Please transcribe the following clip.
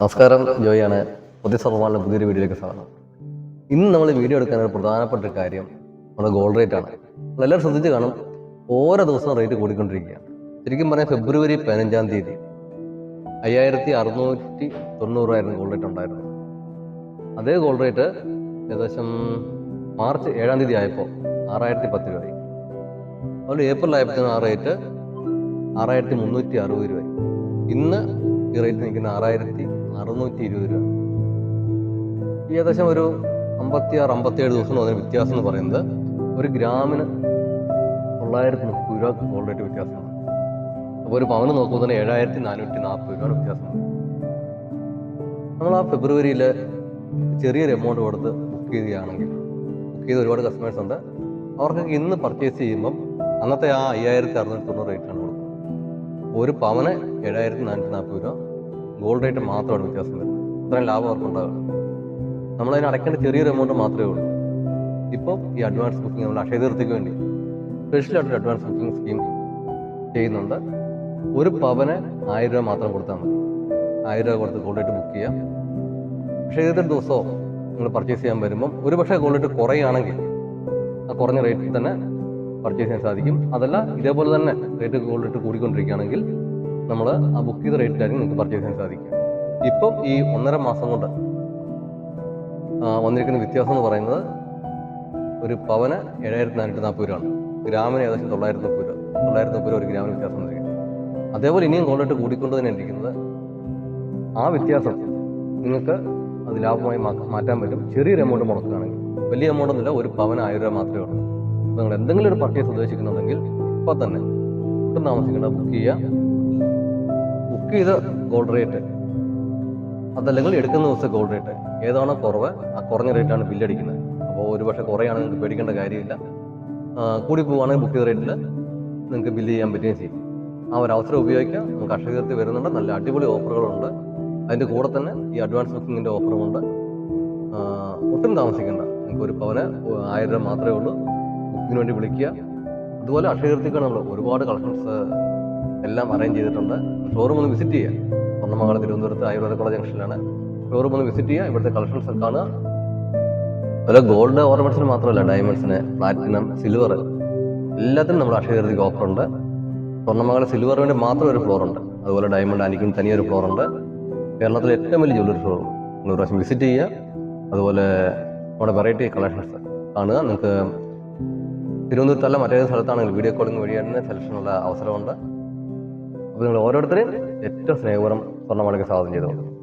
നമസ്കാരം ജോയാണ് പുതിയ സർവമാനുള്ള പുതിയൊരു വീഡിയോയിലേക്ക് സ്വാഗതം. ഇന്ന് നമ്മൾ വീഡിയോ എടുക്കാൻ ഒരു പ്രധാനപ്പെട്ട കാര്യം നമ്മുടെ ഗോൾഡ് റേറ്റ് ആണ്. എല്ലാവരും ശ്രദ്ധിച്ച് കാണും ഓരോ ദിവസവും റേറ്റ് കൂടിക്കൊണ്ടിരിക്കുകയാണ്. ശരിക്കും പറഞ്ഞാൽ ഫെബ്രുവരി പതിനഞ്ചാം തീയതി അയ്യായിരത്തി അറുന്നൂറ്റി തൊണ്ണൂറായിരുന്നു ഗോൾഡ് റേറ്റ് ഉണ്ടായിരുന്നത്. അതേ ഗോൾഡ് റേറ്റ് ഏകദേശം മാർച്ച് ഏഴാം തീയതി ആയപ്പോൾ ആറായിരത്തി പത്ത് രൂപയായി. അതുകൊണ്ട് ഏപ്രിൽ ആയപ്പോഴത്തേനും ആ റേറ്റ് ആറായിരത്തി മുന്നൂറ്റി അറുപത് രൂപയായി. ഇന്ന് ഈ റേറ്റ് നിൽക്കുന്ന ആറായിരത്തി അറുന്നൂറ്റി ഇരുപത് രൂപ ഏകദേശം ഒരു അമ്പത്തി ആറ് അമ്പത്തി ഏഴ് ദിവസം അതിന് വ്യത്യാസം എന്ന് പറയുന്നത് ഒരു ഗ്രാമിന് തൊള്ളായിരത്തി മുപ്പത് രൂപ ഗോൾഡ് റേറ്റ് വ്യത്യാസമാണ്. അപ്പോൾ ഒരു പവന് നോക്കുമ്പോൾ തന്നെ ഏഴായിരത്തി നാനൂറ്റി നാൽപ്പത് രൂപ വ്യത്യാസമാണ്. നമ്മൾ ആ ഫെബ്രുവരിയിൽ ചെറിയൊരു എമൗണ്ട് കൊടുത്ത് ബുക്ക് ചെയ്യുകയാണെങ്കിൽ ബുക്ക് ചെയ്ത ഒരുപാട് കസ്റ്റമേഴ്സ് ഉണ്ട്. അവർക്കൊക്കെ ഇന്ന് പർച്ചേസ് ചെയ്യുമ്പം അന്നത്തെ ആ അയ്യായിരത്തി അറുന്നൂറ്റി തൊണ്ണൂറ് റേറ്റാണ് കൊടുക്കുന്നത്. ഒരു പവന് ഏഴായിരത്തി നാനൂറ്റി നാൽപ്പത് രൂപ. ഗോൾഡ് റേറ്റ് മാത്രമാണ് വ്യത്യാസം വരുന്നത്. ഇത്രയും ലാഭം നമ്മൾ നമ്മളതിന് അടയ്ക്കേണ്ട ചെറിയൊരു എമൗണ്ട് മാത്രമേ ഉള്ളൂ. ഇപ്പോൾ ഈ അഡ്വാൻസ് ബുക്കിംഗ് നമ്മൾ അക്ഷയ തീർത്തിക്ക് വേണ്ടി സ്പെഷ്യലായിട്ടൊരു അഡ്വാൻസ് ബുക്കിംഗ് സ്കീം ചെയ്യുന്നുണ്ട്. ഒരു പവന് ആയിരം രൂപ മാത്രം കൊടുത്താൽ മതി. ആയിരം രൂപ കൊടുത്ത് ഗോൾഡ് റേറ്റ് ബുക്ക് ചെയ്യാം. പക്ഷേ ഏതൊരു ദിവസവും നിങ്ങൾ പർച്ചേസ് ചെയ്യാൻ വരുമ്പം ഒരു പക്ഷേ ഗോൾഡ് റേറ്റ് കുറയുകയാണെങ്കിൽ ആ കുറഞ്ഞ റേറ്റിൽ തന്നെ പർച്ചേസ് ചെയ്യാൻ സാധിക്കും. അതല്ല ഇതേപോലെ തന്നെ റേറ്റ് ഗോൾഡ് റേറ്റ് കൂടിക്കൊണ്ടിരിക്കുകയാണെങ്കിൽ നമ്മൾ ആ ബുക്ക് ചെയ്ത റേറ്റിലായിരിക്കും നിങ്ങൾക്ക് പർച്ചേസ് ചെയ്യാൻ സാധിക്കുക ഇപ്പം ഈ ഒന്നര മാസം കൊണ്ട് വന്നിരിക്കുന്ന വ്യത്യാസം എന്ന് പറയുന്നത് ഒരു പവന് ഏഴായിരത്തി നാനൂറ്റി നാൽപ്പത് രൂപയാണ്. ഗ്രാമിന് ഏകദേശം തൊള്ളായിരത്തി മുപ്പത് രൂപ. തൊള്ളായിരത്തി മുപ്പത് രൂപ ഒരു ഗ്രാമിന് വ്യത്യാസം വന്നിരിക്കുന്നത് അതേപോലെ ഇനിയും റേറ്റ് കൂടിക്കൊണ്ട് തന്നെ ഇരിക്കുന്നത് ആ വ്യത്യാസം നിങ്ങൾക്ക് അത് ലാഭമായി മാറ്റാൻ പറ്റും. ചെറിയൊരു എമൗണ്ട് മുടക്കുകയാണെങ്കിൽ വലിയ എമൗണ്ട് ഒന്നുമില്ല ഒരു പവന് ആയിരം രൂപ മാത്രമേ ഉള്ളൂ. അപ്പോൾ നിങ്ങൾ എന്തെങ്കിലും ഒരു പർച്ചേസ് ഉദ്ദേശിക്കുന്നുണ്ടെങ്കിൽ ഇപ്പം തന്നെ ഒട്ടും താമസിക്കേണ്ട ബുക്ക് ചെയ്യുക. ബുക്ക് ചെയ്ത ഗോൾഡ് റേറ്റ് അതല്ലെങ്കിൽ എടുക്കുന്ന ദിവസം ഗോൾഡ് റേറ്റ് ഏതാണോ കുറവ് ആ കുറഞ്ഞ റേറ്റാണ് ബില്ലടിക്കുന്നത് അപ്പോൾ ഒരു പക്ഷേ കുറയാണ് നിങ്ങൾക്ക് പേടിക്കേണ്ട കാര്യമില്ല. കൂടി പോവുകയാണെങ്കിൽ ബുക്ക് ചെയ്ത റേറ്റിൽ നിങ്ങൾക്ക് ബില്ല് ചെയ്യാൻ പറ്റുകയും ചെയ്യും. ആ ഒരു അവസരം ഉപയോഗിക്കാം. അക്ഷയകീർത്തി വരുന്നുണ്ട്. നല്ല അടിപൊളി ഓഫറുകളുണ്ട് അതിന്റെ കൂടെ തന്നെ ഈ അഡ്വാൻസ് ബുക്കിങ്ങിന്റെ ഓഫറുമുണ്ട് ഒട്ടും താമസിക്കേണ്ട. നിങ്ങൾക്ക് ഒരു പവന് ആയിരം രൂപ മാത്രമേ ഉള്ളൂ. ബുക്കിങ്ങിന് വേണ്ടി വിളിക്കുക. അതുപോലെ അക്ഷയകൃത്തിക്കാണ് നമ്മൾ ഒരുപാട് കളക്ഷൻസ് എല്ലാം അറേഞ്ച് ചെയ്തിട്ടുണ്ട്. ഷോറൂം ഒന്ന് വിസിറ്റ് ചെയ്യുക സ്വർണമംഗലം തിരുവനന്തപുരത്ത് ആയുർവേദ കോളേജ് ജംഗ്ഷനിലാണ് ഷോറൂം ഒന്ന് വിസിറ്റ് ചെയ്യുക. ഇവിടുത്തെ കളക്ഷൻസ് കാണുക. അതുപോലെ ഗോൾഡ് ഓർണമെന്റ്സിന് മാത്രമല്ല ഡയമണ്ട്സിന് പ്ലാറ്റിനം സിൽവർ എല്ലാത്തിനും നമ്മൾ ഓഫർ ഉണ്ട്. സ്വർണമംഗലം സിൽവറിന് മാത്രം ഒരു ഫ്ലോർ ഉണ്ട്. അതുപോലെ ഡയമണ്ട് അനിക്കും തനിയൊരു ഫ്ലോർ ഉണ്ട്. കേരളത്തിലെ ഏറ്റവും വലിയ ജ്വല്ലറി ഷോറൂം നിങ്ങൾ പ്രാവശ്യം വിസിറ്റ് ചെയ്യുക. അതുപോലെ നമ്മുടെ വെറൈറ്റി കളക്ഷൻസ് കാണുക. നിങ്ങൾക്ക് തിരുവനന്തപുരത്തല്ല മറ്റേത് സ്ഥലത്താണെങ്കിൽ വീഡിയോ കോളിംഗ് വഴി തന്നെ സെലക്ഷനുള്ള അവസരമുണ്ട്. അപ്പോൾ നിങ്ങൾ ഓരോരുത്തരെയും ഏറ്റവും സ്നേഹപൂർവം സ്വർണമാളിക്ക് സ്വാഗതം ചെയ്തോളൂ